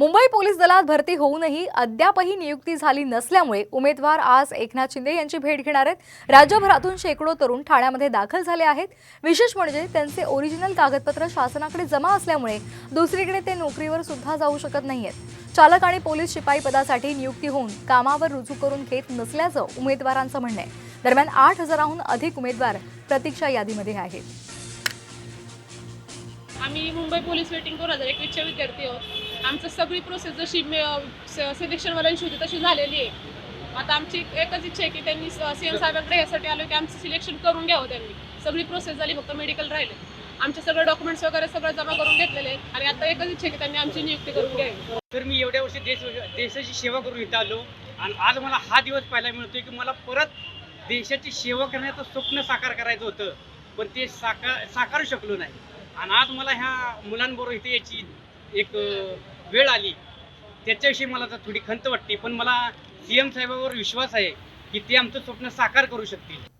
Mumbai police दलात भरती होऊनही अद्यापही नियुक्ती झाली नसल्यामुळे उमेदवार आज एकनाथ शिंदे यांची भेट घेणार आहेत. राज्यभरातून शेकडो तरुण ठाण्यामध्ये दाखल झाले आहेत. विशेष म्हणजे त्यांचे ओरिजिनल कागदपत्र शासनाकडे जमा असल्यामुळे दुसरीकडे ते नोकरीवर सुद्धा जाऊ शकत नाही आहेत चालक आणि पोलीस शिपाई पदासाठी नियुक्ती होऊन कामावर रुजू करून घेत नसल्याचं उमेदवारांचं म्हणणं आहे. दरम्यान आठ हजाराहून अधिक उमेदवार प्रतीक्षा यादीमध्ये आहेत. आम्ही मुंबई पोलीस वेटिंग दोन हजार एकवीसचे विद्यार्थी आहोत. आमचं सगळी प्रोसेस जशी सिलेक्शनवाल्यांशी होती तशी झालेली आहे. आता आमची एकच इच्छा आहे की त्यांनी सी एम साहेबांकडे यासाठी आलो की आमचं सिलेक्शन करून घ्यावं त्यांनी. सगळी प्रोसेस झाली फक्त मेडिकल राहिले. आमचे सगळे डॉक्युमेंट्स वगैरे सगळं जमा करून घेतलेले आहेत. आणि आता एकच इच्छा आहे की त्यांनी आमची नियुक्ती करून घ्यावी. तर मी एवढ्या वर्षी देश देशाची सेवा करून इथं आलो. आणि आज मला हा दिवस पाहायला मिळतोय की मला परत देशाची सेवा करण्याचं स्वप्न साकार करायचं होतं. पण ते साकार साकारू शकलो नाही. आणि आज मला ह्या मुलांबरोबर इथे याची एक वेळ आली. त्याच्याविषयी मला आता थोडी खंत वाटते पण मला सी एम साहेबावर विश्वास आहे की ते आमचं स्वप्न साकार करू शकतील.